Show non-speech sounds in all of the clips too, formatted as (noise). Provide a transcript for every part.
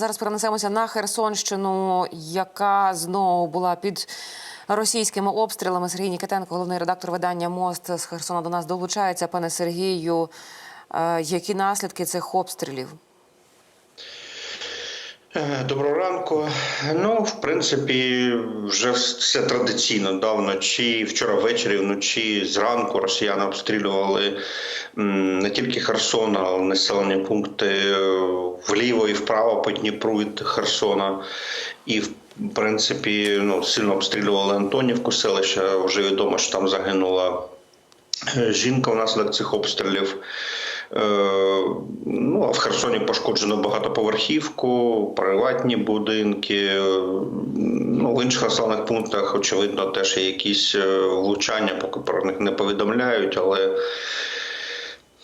Зараз перенесемося на Херсонщину, яка знову була під російськими обстрілами. Сергій Нікітенко, головний редактор видання Мост з Херсона, до нас долучається. Пане Сергію, е, які наслідки цих обстрілів? Е, Доброго ранку. Ну, в принципі, вже все традиційно да, вночі, вчора ввечері, вночі, зранку росіяни обстрілювали не тільки Херсон, але населені пункти е, вліво і вправо по Дніпру від Херсона. І в принципі, ну, сильно обстрілювали Антонівку, селище. Вже відомо, що там загинула е, жінка внаслідок цих обстрілів. Е, Ну, а в Херсоні пошкоджено багатоповерхівку, приватні будинки. Ну, в інших населених пунктах, очевидно, теж є якісь е, влучання, поки про них не повідомляють, але,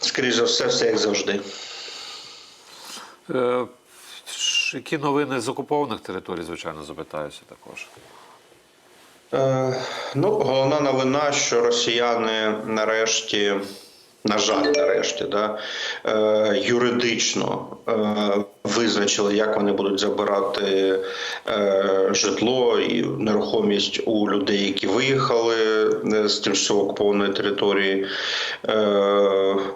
скоріш за все, все як завжди. Е, Які новини з окупованих територій, звичайно, запитаюся також. Е, ну, головна новина, що росіяни нарешті, на жаль, нарешті, да, е, юридично е, визначили, як вони будуть забирати е, житло і нерухомість у людей, які виїхали е, з тимчасово окупованої території. Е,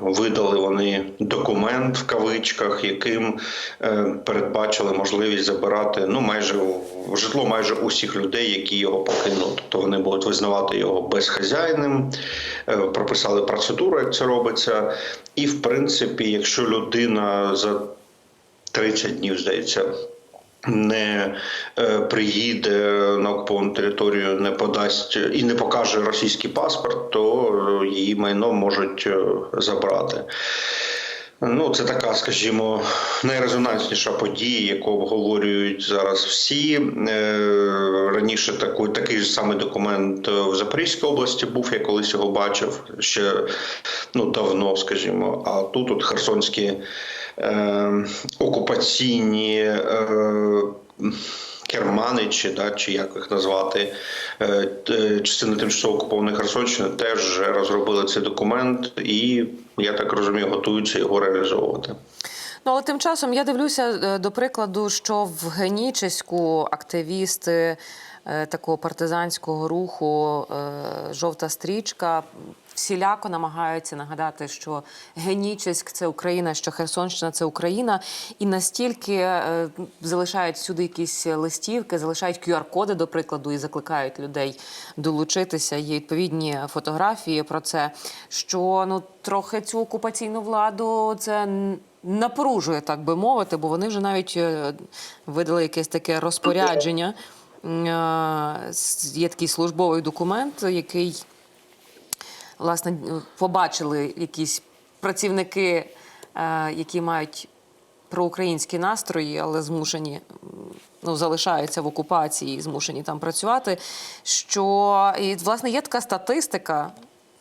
видали вони документ в кавичках, яким е, передбачили можливість забирати ну майже житло майже усіх людей, які його покинуть. Тобто вони будуть визнавати його безхазяйним, е, прописали процедуру, як це робиться. І в принципі, якщо людина за 30 днів здається. Не е, приїде на окуповану територію, не подасть і не покаже російський паспорт, то е, її майно можуть е, забрати. Ну, це така, скажімо, найрезонансніша подія, яку обговорюють зараз всі. Раніше таку, такий ж самий документ в Запорізькій області був, я колись його бачив ще ну, давно, скажімо. А тут от херсонські е, окупаційні. Е, Керманичі, да, чи як їх назвати, е, т- частини тимчасово окупованої Херсонщини теж розробили цей документ, і я так розумію, готуються його реалізовувати. Ну, але тим часом я дивлюся е, до прикладу, що в Генічеську активісти е, такого партизанського руху е, жовта стрічка всіляко намагаються нагадати, що Генічеськ це Україна, що Херсонщина це Україна, і настільки е, залишають всюди якісь листівки, залишають QR-коди, до прикладу, і закликають людей долучитися. Є відповідні фотографії про це. Що ну трохи цю окупаційну владу це напружує, так би мовити, бо вони вже навіть е, видали якесь таке розпорядження. Е, Є такий службовий документ, який власне побачили якісь працівники, е, які мають проукраїнські настрої, але змушені ну, залишаються в окупації змушені там працювати. Що і власне є така статистика,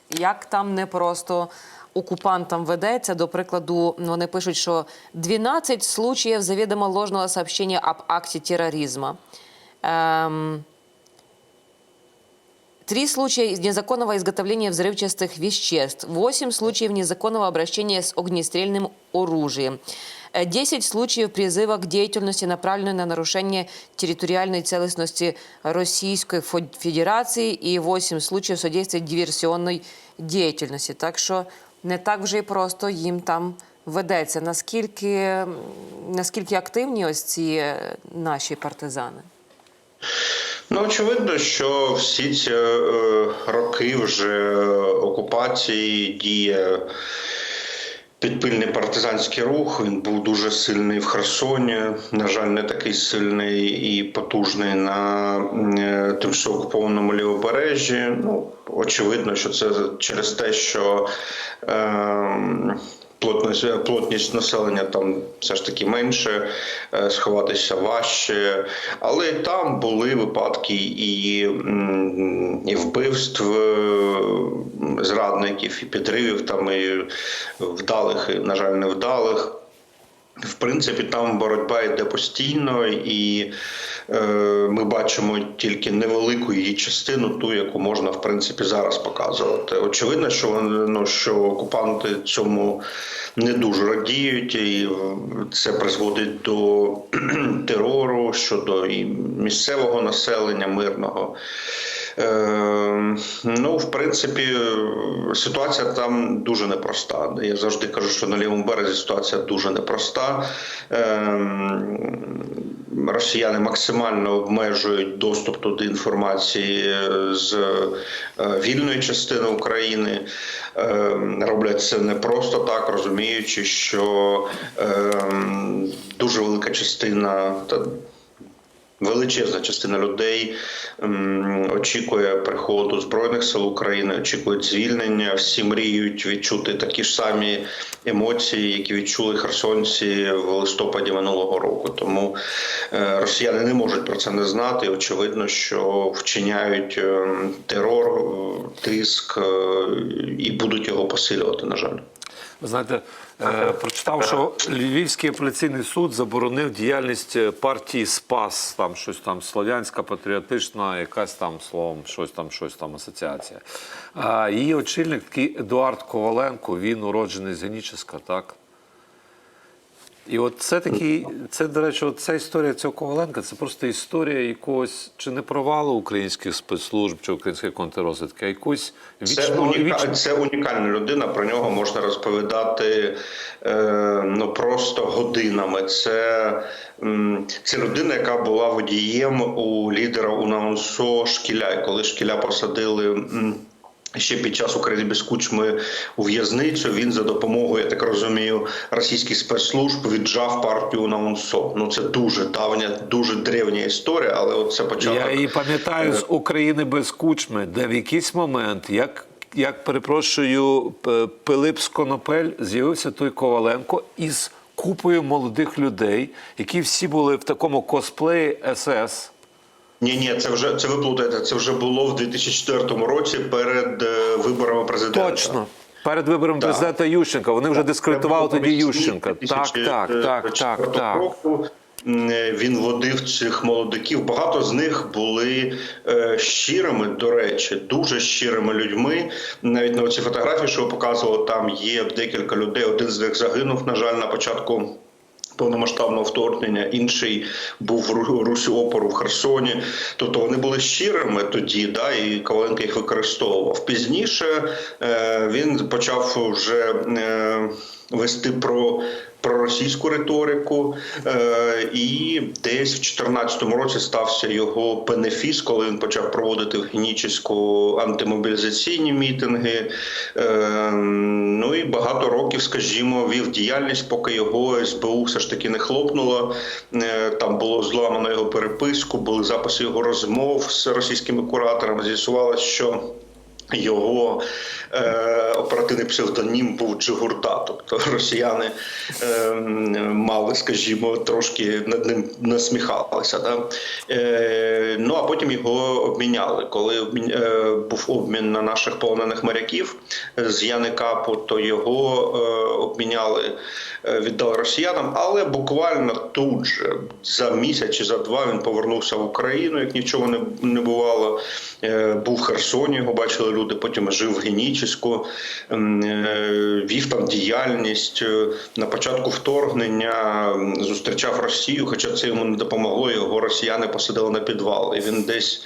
як там не просто окупантам ведеться. До прикладу, вони пишуть, що 12 случаїв завідомо ложного сообщения об акті терроризма. Ем, Три случая незаконного изготовления взрывчатых веществ, восемь случаев незаконного обращения с огнестрельным оружием, э, 10 случаев призыва к деятельности, направленной на нарушение территориальной целостности Российской Фо- Федерации и 8 случаев содействия диверсионной деятельности. Так що не так вже і просто їм там ведеться. Наскільки, м, наскільки активні ось ці е, наші партизани? Ну, очевидно, що всі ці е, роки вже окупації діє підпільний партизанський рух. Він був дуже сильний в Херсоні. На жаль, не такий сильний і потужний на е, тимчасово окупованому лівобережжі. Ну, очевидно, що це через те, що. Е, Плотність, плотність населення там все ж таки менше, е, сховатися важче. Але там були випадки і, і вбивств е, зрадників, і підривів, там і вдалих, і, на жаль, невдалих. В принципі, там боротьба йде постійно, і ми бачимо тільки невелику її частину, ту, яку можна в принципі зараз показувати. Очевидно, що ну, що окупанти цьому не дуже радіють, і це призводить до терору щодо і місцевого населення мирного. Е, ну, в принципі, е, ситуація там дуже непроста. Я завжди кажу, що на лівому березі ситуація дуже непроста. Е, росіяни максимально обмежують доступ до інформації з е, вільної частини України. Е, роблять це не просто так, розуміючи, що е, дуже велика частина та Величезна частина людей ем, очікує приходу збройних сил України, очікують звільнення. Всі мріють відчути такі ж самі емоції, які відчули херсонці в листопаді минулого року. Тому е, росіяни не можуть про це не знати. Очевидно, що вчиняють ем, терор, е, тиск е, і будуть його посилювати. На жаль. Ви знаєте, е, прочитав, що Львівський апеляційний суд заборонив діяльність е, партії СПАС, там щось там слов'янська, патріотична, якась там словом, щось там, щось там асоціація. А її очільник такий Едуард Коваленко, він уроджений з Геніческа, так? І от це такий, це, до речі, от ця історія цього Коваленка, це просто історія якогось чи не провалу українських спецслужб чи української контррозвідки, а якусь Це, вічного уніка... вічного. це унікальна людина. Про нього можна розповідати е, ну просто годинами. Це, це людина, яка була водієм у лідера УНАУНСО Шкіля. І коли Шкіля посадили. Ще під час України без кучми у в'язницю він за допомогою, я так розумію, російських спецслужб віджав партію на УНСО. Ну це дуже давня, дуже древня історія, але от це початок. Я її пам'ятаю з України без кучми, де в якийсь момент, як, як перепрошую, Пилип Сконопель з'явився той Коваленко із купою молодих людей, які всі були в такому косплеї СС. Ні, ні, це вже це ви плутаєте. Це вже було в 2004 році перед е, виборами президента. Точно. Перед вибором Так. президента Ющенка. Вони вже дискредитували тоді Ющенка. Так, так, так, так, так. року. Він водив цих молодиків. Багато з них були е, щирими, до речі, дуже щирими людьми. Навіть на оці фотографії, що ви показували, там є декілька людей. Один з них загинув, на жаль, на початку. Повномасштабного вторгнення, інший був Русі опору в Херсоні. Тобто вони були щирими тоді, да, і Коваленко їх використовував. Пізніше е, він почав вже е, вести про. Про російську риторику, е, і десь в 2014 році стався його бенефіс, коли він почав проводити в Генічеську антимобілізаційні мітинги. Е, ну і багато років, скажімо, вів діяльність, поки його СБУ все ж таки не хлопнуло. Е, там було зламано його переписку, були записи його розмов з російськими кураторами. З'ясувалося, що його е, оперативний псевдонім був Джигурда, тобто (laughs) росіяни е, мали, скажімо, трошки над ним насміхалися. Да? Е, ну а потім його обміняли. Коли е, був обмін на наших полонених моряків з Яни Капу, то його е, обміняли, е, віддали росіянам, але буквально тут же за місяць чи за два він повернувся в Україну, як нічого не, не бувало. Е, Був в Херсоні, його бачили люди. Потім жив в Генічеську, е, вів там діяльність. Е, На початку вторгнення зустрічав Росію, хоча це йому не допомогло. Його росіяни посадили на підвал. І він десь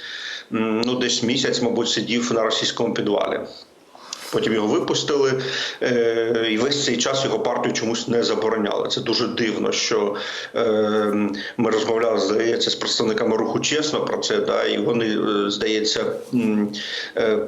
ну десь місяць, мабуть, сидів на російському підвалі. Потім його випустили, е, і весь цей час його партію чомусь не забороняли. Це дуже дивно, що е, ми розмовляли, здається, з представниками руху чесно про це. Да, і вони, е, здається,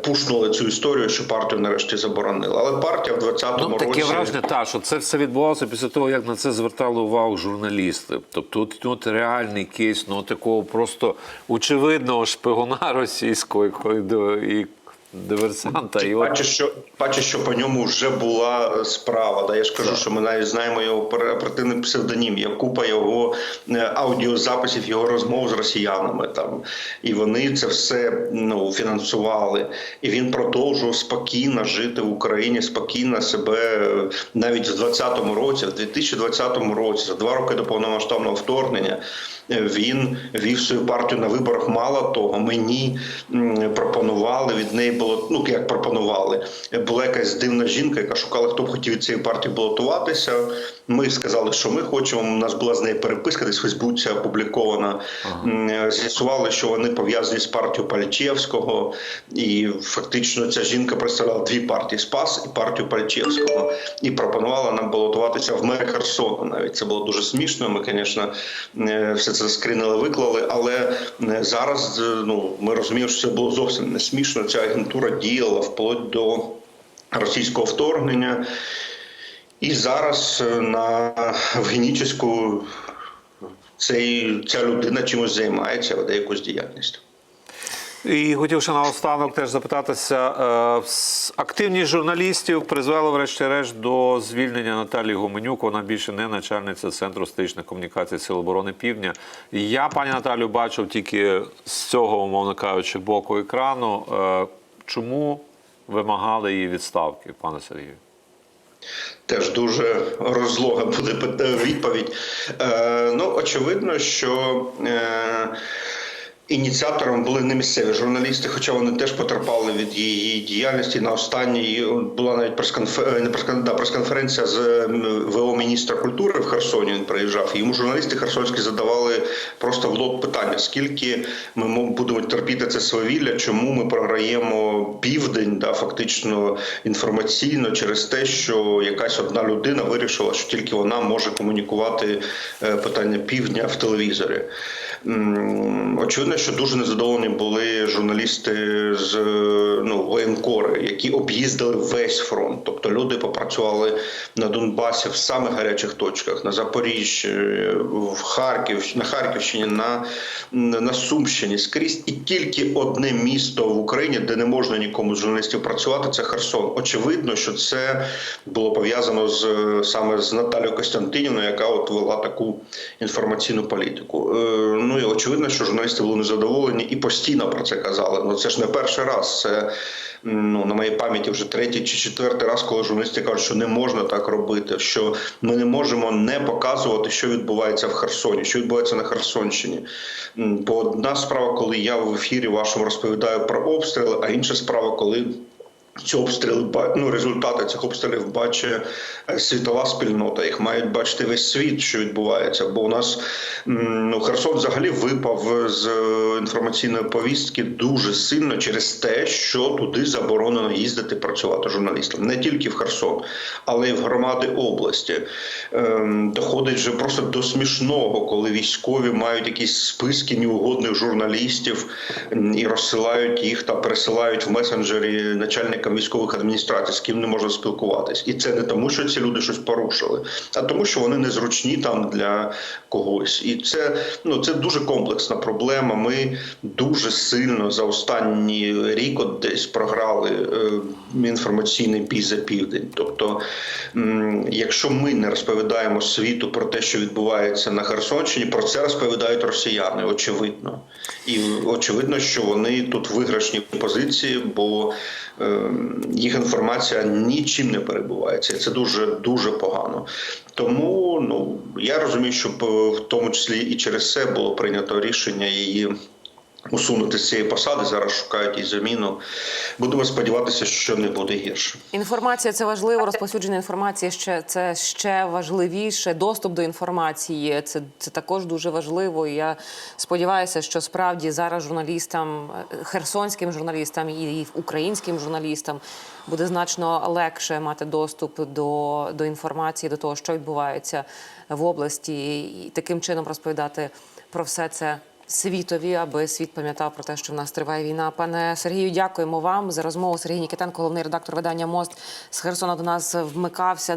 пушнули цю історію, що партію нарешті заборонили. Але партія в 20-му Ну, таке році враження, та, що це все відбувалося після того, як на це звертали увагу журналісти. Тобто, от, от реальний кейс, ну такого просто очевидного шпигуна (laughs) російського і диверсанта. І Бачиш, що бачиш, що по ньому вже була е, справа. Да? Я ж кажу, що ми навіть знаємо його пер- оперативний псевдонім. Є купа його е, аудіозаписів, його розмов з росіянами там. І вони це все ну, фінансували. І він продовжував спокійно жити в Україні, спокійно себе е, навіть в 2020 році, в 2020 році, за два роки до повномасштабного вторгнення. він вів свою партію на виборах. Мало того, мені пропонували від неї було ну як пропонували. Була якась дивна жінка, яка шукала, хто б хотів від цієї партії балотуватися. Ми сказали, що ми хочемо. У нас була з нею переписка, десь в Фейсбуці опублікована. М, е, З'ясували, що вони пов'язані з партією Пальчевського, і фактично ця жінка представляла дві партії Спас і партію Пальчевського, і пропонувала нам балотуватися в мери Херсону. Навіть це було дуже смішно. Ми, звісно, е, все це скринили, виклали. Але е, зараз ну ми розуміємо, що це було зовсім не смішно. Ця агентура діяла вплоть до російського вторгнення. І зараз е, на в Генічеську цей, ця людина чимось займається, веде якусь діяльність. І хотів ще наостанок теж запитатися: е, активність журналістів призвела, врешті-решт, до звільнення Наталії Гуменюк. Вона більше не начальниця центру стратегічних комунікацій Сил оборони Півдня. Я пані Наталю бачив тільки з цього, умовно кажучи, боку екрану. Чому вимагали її відставки, пане Сергію? Теж дуже розлога буде відповідь. Е, ну, очевидно, що е, ініціатором були не місцеві журналісти, хоча вони теж потерпали від її діяльності. На останній була навіть да, прес-конференція з ВО міністра культури в Херсоні. Він приїжджав. Йому журналісти херсонські задавали просто в лоб питання: скільки ми будемо терпіти це свавілля, чому ми програємо південь, да, фактично інформаційно через те, що якась одна людина вирішила, що тільки вона може комунікувати е, питання півдня в телевізорі. Очевидно, що дуже незадоволені були журналісти з е, ну, воєнкори, які об'їздили весь фронт. Тобто люди попрацювали на Донбасі в самих гарячих точках, на Запоріжжі, в Харків, на Харківщині, на, на Сумщині скрізь. І тільки одне місто в Україні, де не можна нікому з журналістів працювати, це Херсон. Очевидно, що це було пов'язано з саме з Наталією Костянтинівною, яка от вела таку інформаційну політику. Ну і очевидно, що журналісти були незадоволені і постійно про це казали. Ну це ж не перший раз. Це ну на моїй пам'яті вже третій чи четвертий раз, коли журналісти кажуть, що не можна так робити, що ми не можемо не показувати, що відбувається в Херсоні, що відбувається на Херсонщині. Бо одна справа, коли я в ефірі вашому розповідаю про обстріли, а інша справа, коли ці обстріли ну, результати цих обстрілів бачить е, світова спільнота. Їх мають бачити весь світ, що відбувається. Бо у нас ну, Херсон взагалі випав з е, інформаційної повістки дуже сильно через те, що туди заборонено їздити працювати журналістам. Не тільки в Херсон, але й в громади області. Ем, Доходить вже просто до смішного, коли військові мають якісь списки неугодних журналістів і розсилають їх та пересилають в месенджері начальникам військових адміністрацій, з ким не можна спілкуватись. І це не тому, що ці люди щось порушили, а тому, що вони незручні там для когось. І це ну це дуже комплексна проблема. Ми дуже сильно за останній рік от десь програли е, інформаційний бій за південь. Тобто, м, якщо ми не розповідаємо світу про те, що відбувається на Херсонщині, про це розповідають росіяни, очевидно. І очевидно, що вони тут в виграшній позиції, бо е, їх інформація нічим не перебувається. Це дуже дуже погано. Тому ну я розумію, що в тому числі і через це було прийнято рішення її. Усунути з цієї посади зараз шукають і заміну. Будемо сподіватися, що не буде гірше. Інформація це важливо. Розповсюдження інформації ще це ще важливіше. Доступ до інформації це, це також дуже важливо. І я сподіваюся, що справді зараз журналістам, херсонським журналістам і українським журналістам буде значно легше мати доступ до, до інформації, до того, що відбувається в області, і таким чином розповідати про все це світові, аби світ пам'ятав про те, що в нас триває війна. Пане Сергію, дякуємо вам за розмову. Сергій Нікітенко, головний редактор видання Мост з Херсона до нас вмикався.